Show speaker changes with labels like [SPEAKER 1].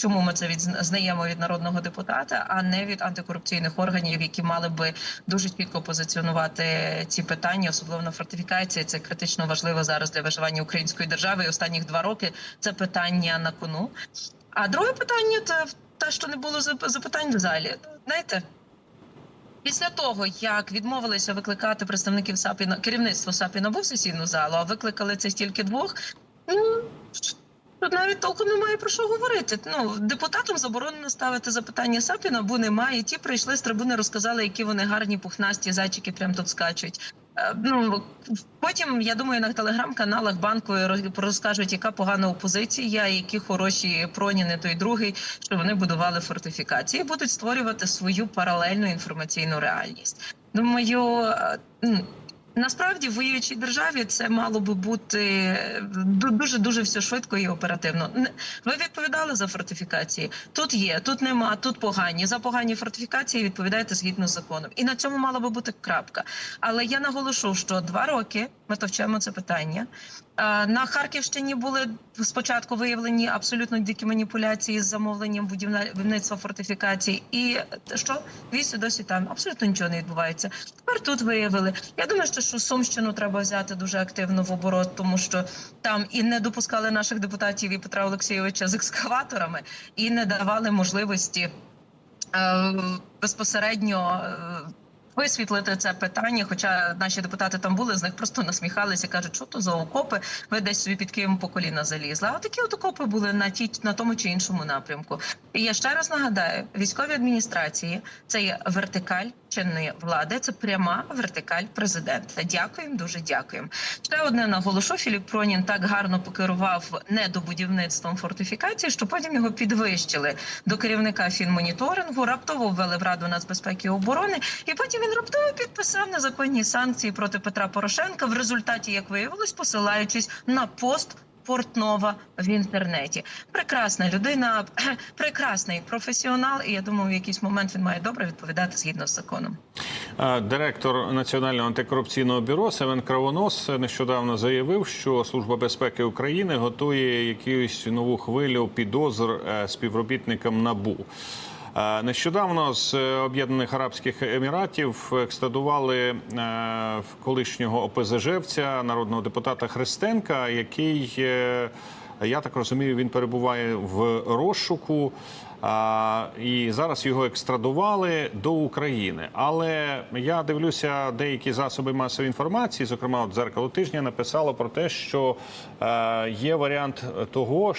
[SPEAKER 1] Чому ми це відзнаємо від народного депутата, а не від антикорупційних органів, які мали би дуже чітко позиціонувати ці питання, особливо на фортифікації. Це критично важливо зараз для виживання української держави. І останніх два роки це питання на кону. А друге питання це те, що не було зап- запитань в залі. Знаєте, після того як відмовилися викликати представників САПі на керівництво САПі в сесійну залу, а викликали це стільки двох. Ну Тут навіть толком немає про що говорити. Ну депутатам заборонено ставити запитання САПі НАБУ немає. Ті прийшли з трибуни, розказали, які вони гарні, пухнасті зайчики прямо тут скачуть. Е, Ну потім я думаю, на телеграм-каналах банку роз- розкажуть, яка погана опозиція, які хороші проніни той другий, що вони будували фортифікації, будуть створювати свою паралельну інформаційну реальність. Думаю, е, Насправді в воюючій державі це мало би бути дуже дуже все швидко і оперативно. Ви відповідали за фортифікації. Тут є, тут нема, тут погані. За погані фортифікації відповідаєте згідно з законом. І на цьому мала би бути крапка. Але я наголошу, що два роки ми товчемо це питання. Е, На Харківщині були спочатку виявлені абсолютно дикі маніпуляції з замовленням будівництва фортифікацій. І що вісі досі там абсолютно нічого не відбувається. Тепер тут виявили. Я думаю, що, що Сумщину треба взяти дуже активно в оборот, тому що там і не допускали наших депутатів і Петра Олексійовича з екскаваторами, і не давали можливості е, безпосередньо. Висвітлити це питання, хоча наші депутати там були, з них просто насміхалися, кажуть, що то за окопи, ви десь собі під Києвом по коліна залізли. А такі от окопи були на ті на тому чи іншому напрямку. І я ще раз нагадаю: військові адміністрації це є вертикаль чинної влади, це пряма вертикаль президента. Дякуємо, дуже дякуємо. Ще одне наголошу. Філіп Пронін так гарно покерував недобудівництвом фортифікації, що потім його підвищили до керівника фінмоніторингу, раптово ввели в Раду нацбезпеки і оборони, і потім він раптово підписав незаконні санкції проти Петра Порошенка. В результаті, як виявилось, посилаючись на пост. Портнова в інтернеті. Прекрасна людина, прекрасний професіонал, і я думаю, в якийсь момент він має добре відповідати згідно з законом.
[SPEAKER 2] Директор Національного антикорупційного бюро Севен Кравонос нещодавно заявив, що Служба безпеки України готує якусь нову хвилю підозр е, співробітникам НАБУ. Е, Нещодавно з е, Об'єднаних Арабських Еміратів екстрадували е, колишнього ОПЗЖівця, народного депутата Христенка, який я так розумію, він перебуває в розшуку. А, і зараз його екстрадували до України. Але я дивлюся, деякі засоби масової інформації, зокрема, от дзеркало тижня, написало про те, що е, є варіант того,